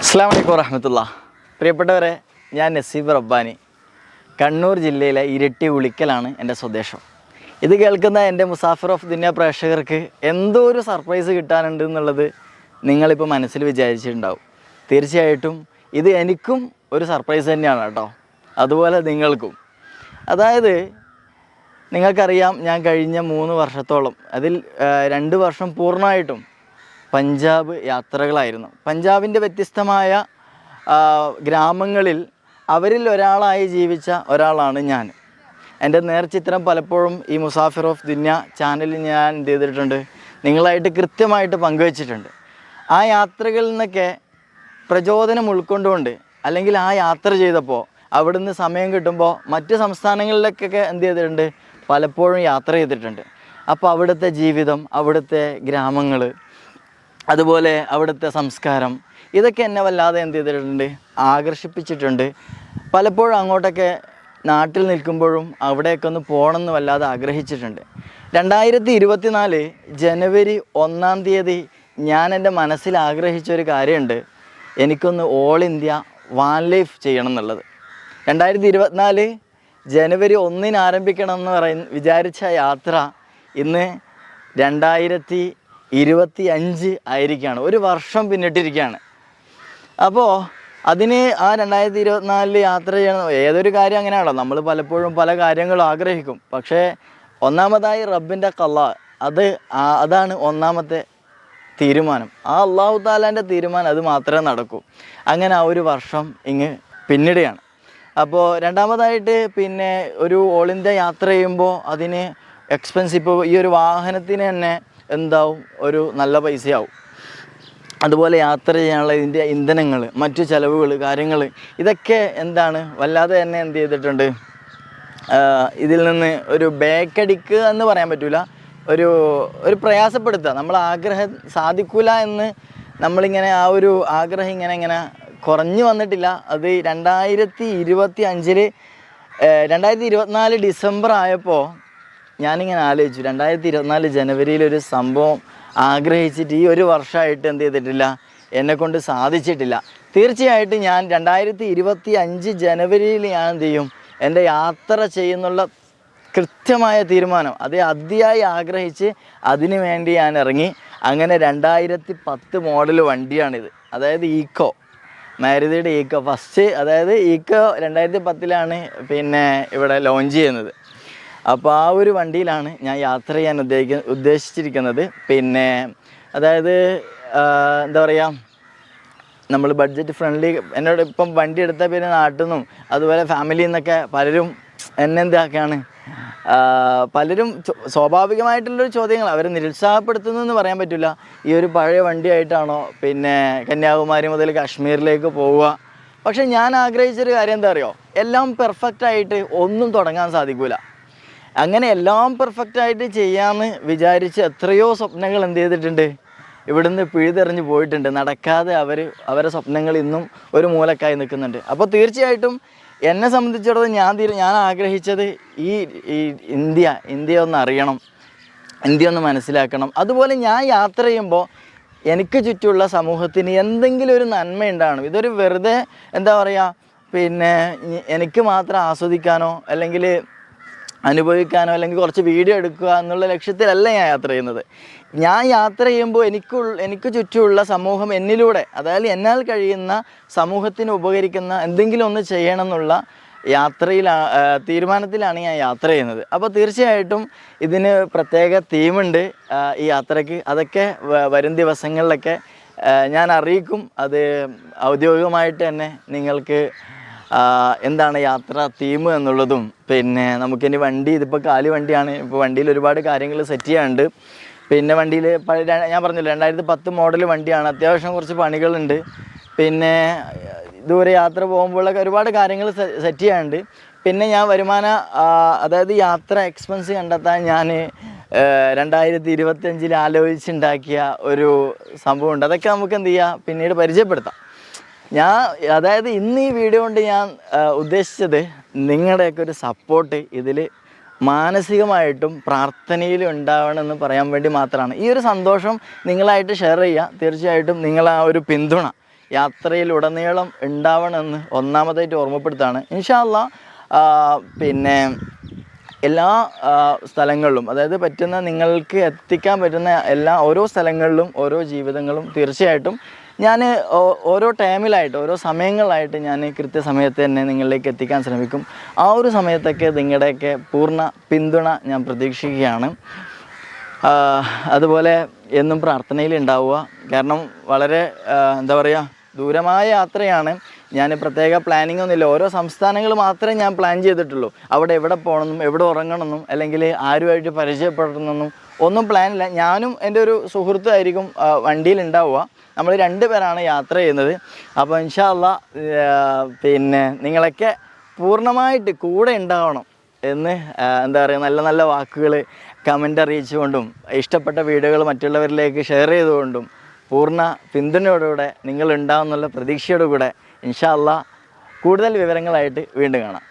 അസ്സാം വറഹമത്തുള്ള. പ്രിയപ്പെട്ടവരെ ഞാൻ നസീബ് റബ്ബാനി. കണ്ണൂർ ജില്ലയിലെ ഇരട്ടി ഉളിക്കലാണ് എന്റെ സ്വദേശം. ഇത് കേൾക്കുന്ന എന്റെ മുസാഫിർ ഓഫ് ദുനിയ പ്രേക്ഷകർക്ക് എന്തോ ഒരു സർപ്രൈസ് കിട്ടാനുണ്ട് എന്നുള്ളത് നിങ്ങളിപ്പോൾ മനസ്സിൽ വിചാരിച്ചിട്ടുണ്ടാവും. തീർച്ചയായിട്ടും ഇത് എനിക്കും ഒരു സർപ്രൈസ് തന്നെയാണ് കേട്ടോ. അതുപോലെ നിങ്ങൾക്കും. അതായത് നിങ്ങൾക്കറിയാം ഞാൻ കഴിഞ്ഞ മൂന്ന് വർഷത്തോളം അതിൽ രണ്ട് വർഷം പൂർണമായിട്ടും പഞ്ചാബ് യാത്രകളായിരുന്നു. പഞ്ചാബിന്റെ വ്യത്യസ്തമായ ഗ്രാമങ്ങളിൽ അവരിൽ ഒരാളായി ജീവിച്ച ഒരാളാണ് ഞാൻ. എന്റെ നേർചിത്രം പലപ്പോഴും ഈ മുസാഫിർ ഓഫ് ദുന്യ ചാനലിൽ ഞാൻ എന്ത് ചെയ്തിട്ടുണ്ട്? നിങ്ങളായിട്ട് കൃത്യമായിട്ട് പങ്കുവച്ചിട്ടുണ്ട്. ആ യാത്രകളിൽ നിന്നൊക്കെ പ്രചോദനം ഉൾക്കൊണ്ടുകൊണ്ട് അല്ലെങ്കിൽ ആ യാത്ര ചെയ്തപ്പോൾ അവിടുന്ന് സമയം കിട്ടുമ്പോൾ മറ്റ് സംസ്ഥാനങ്ങളിലേക്കൊക്കെ എന്ത് ചെയ്തിട്ടുണ്ട്? പലപ്പോഴും യാത്ര ചെയ്തിട്ടുണ്ട്. അപ്പോൾ അവിടുത്തെ ജീവിതം അവിടുത്തെ ഗ്രാമങ്ങൾ അതുപോലെ അവിടുത്തെ സംസ്കാരം ഇതൊക്കെ എന്നെ വല്ലാതെ എന്ത് ചെയ്തിട്ടുണ്ട്? ആകർഷിപ്പിച്ചിട്ടുണ്ട്. പലപ്പോഴും അങ്ങോട്ടൊക്കെ നാട്ടിൽ നിൽക്കുമ്പോഴും അവിടെയൊക്കെ ഒന്ന് പോകണമെന്ന് വല്ലാതെ ആഗ്രഹിച്ചിട്ടുണ്ട്. രണ്ടായിരത്തി ഇരുപത്തിനാല് ജനുവരി ഒന്നാം തീയതി ഞാൻ എന്റെ മനസ്സിൽ ആഗ്രഹിച്ചൊരു കാര്യമുണ്ട്. എനിക്കൊന്ന് ഓൾ ഇന്ത്യ വാൻ ലൈഫ് ചെയ്യണം എന്നുള്ളത്. രണ്ടായിരത്തി ഇരുപത്തിനാല് ജനുവരി ഒന്നിന് ആരംഭിക്കണം എന്ന് പറയുന്ന വിചാരിച്ച യാത്ര ഇന്ന് രണ്ടായിരത്തി ഇരുപത്തി അഞ്ച് ആയിരിക്കുകയാണ്. ഒരു വർഷം പിന്നിട്ടിരിക്കുകയാണ്. അപ്പോൾ അതിന് ആ രണ്ടായിരത്തി ഇരുപത്തിനാലിൽ യാത്ര ചെയ്യണം ഏതൊരു കാര്യം അങ്ങനെയാണല്ലോ. നമ്മൾ പലപ്പോഴും പല കാര്യങ്ങളും ആഗ്രഹിക്കും. പക്ഷേ ഒന്നാമതായി റബ്ബിന്റെ കള്ള. അത് അതാണ് ഒന്നാമത്തെ തീരുമാനം. ആ അള്ളാഹു താലാന്റെ തീരുമാനം അത് മാത്രമേ നടക്കൂ. അങ്ങനെ ആ ഒരു വർഷം ഇങ്ങ് പിന്നിടുകയാണ്. അപ്പോൾ രണ്ടാമതായിട്ട് പിന്നെ ഒരു ഓൾ ഇന്ത്യ യാത്ര ചെയ്യുമ്പോൾ അതിന് എക്സ്പെൻസ് ഇപ്പോൾ ഈ ഒരു വാഹനത്തിന് തന്നെ എന്താവും? ഒരു നല്ല പൈസയാവും. അതുപോലെ യാത്ര ചെയ്യാനുള്ള ഇതിന്റെ ഇന്ധനങ്ങൾ മറ്റു ചിലവുകൾ കാര്യങ്ങൾ ഇതൊക്കെ എന്താണ്? വല്ലാതെ തന്നെ എന്ത് ചെയ്തിട്ടുണ്ട്? ഇതിൽ നിന്ന് ഒരു ബേക്കടിക്കുക എന്ന് പറയാൻ പറ്റില്ല ഒരു ഒരു പ്രയാസപ്പെടുത്തുക. നമ്മൾ ആഗ്രഹം സാധിക്കൂല എന്ന് നമ്മളിങ്ങനെ ആ ഒരു ആഗ്രഹം ഇങ്ങനെ ഇങ്ങനെ കുറഞ്ഞു വന്നിട്ടില്ല. അത് രണ്ടായിരത്തി ഇരുപത്തി അഞ്ചിൽ രണ്ടായിരത്തി ഇരുപത്തിനാല് ഡിസംബർ ആയപ്പോൾ ഞാനിങ്ങനെ ആലോചിച്ചു രണ്ടായിരത്തി ഇരുപത്തിനാല് ജനുവരിയിൽ ഒരു സംഭവം ആഗ്രഹിച്ചിട്ട് ഈ ഒരു വർഷമായിട്ട് എന്ത് ചെയ്തിട്ടില്ല എന്നെ കൊണ്ട് സാധിച്ചിട്ടില്ല. തീർച്ചയായിട്ടും ഞാൻ രണ്ടായിരത്തി ഇരുപത്തി അഞ്ച് ജനുവരിയിൽ ഞാൻ എന്ത് ചെയ്യും എന്റെ യാത്ര ചെയ്യുന്നുള്ള കൃത്യമായ തീരുമാനം അത് അതിയായി ആഗ്രഹിച്ച് അതിനു വേണ്ടി ഞാൻ ഇറങ്ങി. അങ്ങനെ രണ്ടായിരത്തി പത്ത് മോഡൽ വണ്ടിയാണിത് അതായത് ഈക്കോ മാരുതിയുടെ ഈക്കോ. ഫസ്റ്റ് അതായത് ഈക്കോ രണ്ടായിരത്തി പത്തിലാണ് പിന്നെ ഇവിടെ ലോഞ്ച് ചെയ്യുന്നത്. അപ്പോൾ ആ ഒരു വണ്ടിയിലാണ് ഞാൻ യാത്ര ചെയ്യാൻ ഉദ്ദേശിക്ക ഉദ്ദേശിച്ചിരിക്കുന്നത്. പിന്നെ അതായത് എന്താ പറയുക നമ്മൾ ബഡ്ജറ്റ് ഫ്രണ്ട്ലി എന്നോട് ഇപ്പം വണ്ടി എടുത്ത പിന്നെ നാട്ടിൽ നിന്നും അതുപോലെ ഫാമിലിയിൽ നിന്നൊക്കെ പലരും എന്നെ എന്താക്കുകയാണ് പലരും സ്വാഭാവികമായിട്ടുള്ളൊരു ചോദ്യങ്ങൾ അവരെ നിരുത്സാഹപ്പെടുത്തുന്നു പറയാൻ പറ്റില്ല ഈ ഒരു പഴയ വണ്ടിയായിട്ടാണോ പിന്നെ കന്യാകുമാരി മുതൽ കാശ്മീരിലേക്ക് പോവുക. പക്ഷെ ഞാൻ ആഗ്രഹിച്ചൊരു കാര്യം എന്താ അറിയോ? എല്ലാം പെർഫെക്റ്റ് ആയിട്ട് ഒന്നും തുടങ്ങാൻ സാധിക്കൂല. അങ്ങനെ എല്ലാം പെർഫെക്റ്റ് ആയിട്ട് ചെയ്യാമെന്ന് വിചാരിച്ച് എത്രയോ സ്വപ്നങ്ങൾ എന്ത് ചെയ്തിട്ടുണ്ട്. ഇവിടുന്ന് പിഴുതെറിഞ്ഞ് പോയിട്ടുണ്ട്. നടക്കാതെ അവർ അവരെ സ്വപ്നങ്ങൾ ഇന്നും ഒരു മൂലക്കായി നിൽക്കുന്നുണ്ട്. അപ്പോൾ തീർച്ചയായിട്ടും എന്നെ സംബന്ധിച്ചിടത്തോളം ഞാൻ തീരു ഞാൻ ആഗ്രഹിച്ചത് ഈ ഈ ഇന്ത്യ ഇന്ത്യ ഒന്ന് അറിയണം. ഇന്ത്യ ഒന്ന് മനസ്സിലാക്കണം. അതുപോലെ ഞാൻ യാത്ര ചെയ്യുമ്പോൾ എനിക്ക് ചുറ്റുമുള്ള സമൂഹത്തിന് എന്തെങ്കിലും ഒരു നന്മ ഉണ്ടാകണം ഇതൊരു വെറുതെ എന്താ പറയുക പിന്നെ എനിക്ക് മാത്രം ആസ്വദിക്കാനോ അല്ലെങ്കിൽ അനുഭവിക്കാനോ അല്ലെങ്കിൽ കുറച്ച് വീഡിയോ എടുക്കുക എന്നുള്ള ലക്ഷ്യത്തിലല്ല ഞാൻ യാത്ര ചെയ്യുന്നത്. ഞാൻ യാത്ര ചെയ്യുമ്പോൾ എനിക്ക് എനിക്ക് ചുറ്റുമുള്ള സമൂഹം എന്നിലൂടെ അതായത് എന്നാൽ കഴിയുന്ന സമൂഹത്തിന് ഉപകരിക്കുന്ന എന്തെങ്കിലും ഒന്ന് ചെയ്യണം എന്നുള്ള യാത്രയിൽ തീരുമാനത്തിലാണ് ഞാൻ യാത്ര ചെയ്യുന്നത്. അപ്പോൾ തീർച്ചയായിട്ടും ഇതിന് പ്രത്യേക തീമുണ്ട് ഈ യാത്രയ്ക്ക്. അതൊക്കെ വരും ദിവസങ്ങളിലൊക്കെ ഞാൻ അറിയിക്കും. അത് ഔദ്യോഗികമായിട്ട് തന്നെ നിങ്ങൾക്ക് എന്താണ് യാത്ര തീം എന്നുള്ളതും പിന്നെ നമുക്കിനി വണ്ടി ഇതിപ്പോൾ കാലി വണ്ടിയാണ്. ഇപ്പോൾ വണ്ടിയിൽ ഒരുപാട് കാര്യങ്ങൾ സെറ്റ് ചെയ്യാനുണ്ട്. പിന്നെ വണ്ടിയിൽ ഞാൻ പറഞ്ഞില്ല രണ്ടായിരത്തി പത്ത് മോഡൽ വണ്ടിയാണ്. അത്യാവശ്യം കുറച്ച് പണികളുണ്ട്. പിന്നെ ദൂരെ യാത്ര പോകുമ്പോഴൊക്കെ ഒരുപാട് കാര്യങ്ങൾ സെറ്റ് ചെയ്യാനുണ്ട്. പിന്നെ ഞാൻ വരുമാന അതായത് യാത്ര എക്സ്പെൻസ് കണ്ടെത്താൻ ഞാൻ രണ്ടായിരത്തി ഇരുപത്തഞ്ചിൽ ആലോചിച്ചുണ്ടാക്കിയ ഒരു സംഭവമുണ്ട്. അതൊക്കെ നമുക്ക് എന്ത് ചെയ്യാം? പിന്നീട് പരിചയപ്പെടുത്താം. ഞാൻ അതായത് ഇന്ന് ഈ വീഡിയോ കൊണ്ട് ഞാൻ ഉദ്ദേശിച്ചത് നിങ്ങളുടെയൊക്കെ ഒരു സപ്പോർട്ട് ഇതിൽ മാനസികമായിട്ടും പ്രാർത്ഥനയിലും ഉണ്ടാവണമെന്ന് പറയാൻ വേണ്ടി മാത്രമാണ്. ഈ ഒരു സന്തോഷം നിങ്ങളായിട്ട് ഷെയർ ചെയ്യുക. തീർച്ചയായിട്ടും നിങ്ങൾ ആ ഒരു പിന്തുണ യാത്രയിലുടനീളം ഉണ്ടാവണമെന്ന് ഒന്നാമതായിട്ട് ഓർമ്മപ്പെടുത്താണ് ഇൻഷാല്ല പിന്നെ എല്ലാ സ്ഥലങ്ങളിലും അതായത് പറ്റുന്ന നിങ്ങൾക്ക് എത്തിക്കാൻ പറ്റുന്ന എല്ലാ ഓരോ സ്ഥലങ്ങളിലും ഓരോ ജീവിതങ്ങളും തീർച്ചയായിട്ടും ഞാൻ ഓരോ ടൈമിലായിട്ട് ഓരോ സമയങ്ങളായിട്ട് ഞാൻ കൃത്യസമയത്ത് തന്നെ നിങ്ങളിലേക്ക് എത്തിക്കാൻ ശ്രമിക്കും. ആ ഒരു സമയത്തൊക്കെ നിങ്ങളുടെയൊക്കെ പൂർണ പിന്തുണ ഞാൻ പ്രതീക്ഷിക്കുകയാണ്. അതുപോലെ എന്നും പ്രാർത്ഥനയിൽ ഉണ്ടാവുക കാരണം വളരെ എന്താ പറയുക ദൂരമായ യാത്രയാണ്. ഞാൻ പ്രത്യേക പ്ലാനിംഗ് ഒന്നുമില്ല. ഓരോ സംസ്ഥാനങ്ങൾ മാത്രമേ ഞാൻ പ്ലാൻ ചെയ്തിട്ടുള്ളൂ. അവിടെ എവിടെ പോകണമെന്നും എവിടെ ഉറങ്ങണമെന്നും അല്ലെങ്കിൽ ആരുമായിട്ട് പരിചയപ്പെടണമെന്നും ഒന്നും പ്ലാനില്ല ഞാനും എന്റെ ഒരു സുഹൃത്തായിരിക്കും വണ്ടിയിൽ ഉണ്ടാവുക. നമ്മൾ രണ്ട് പേരാണ് യാത്ര ചെയ്യുന്നത്. അപ്പോൾ ഇൻഷാല്ല പിന്നെ നിങ്ങളൊക്കെ പൂർണമായിട്ട് കൂടെ ഉണ്ടാവണം എന്ന് എന്താ പറയുക നല്ല നല്ല വാക്കുകൾ കമന്റ് അറിയിച്ചുകൊണ്ടും ഇഷ്ടപ്പെട്ട വീഡിയോകൾ മറ്റുള്ളവരിലേക്ക് ഷെയർ ചെയ്തുകൊണ്ടും പൂർണ പിന്തുണയോടുകൂടെ നിങ്ങൾ ഉണ്ടാവുന്നുള്ള പ്രതീക്ഷയോടുകൂടെ ഇൻഷാ അല്ലാ കൂടുതൽ വിവരങ്ങളായിട്ട് വീണ്ടും കാണാം.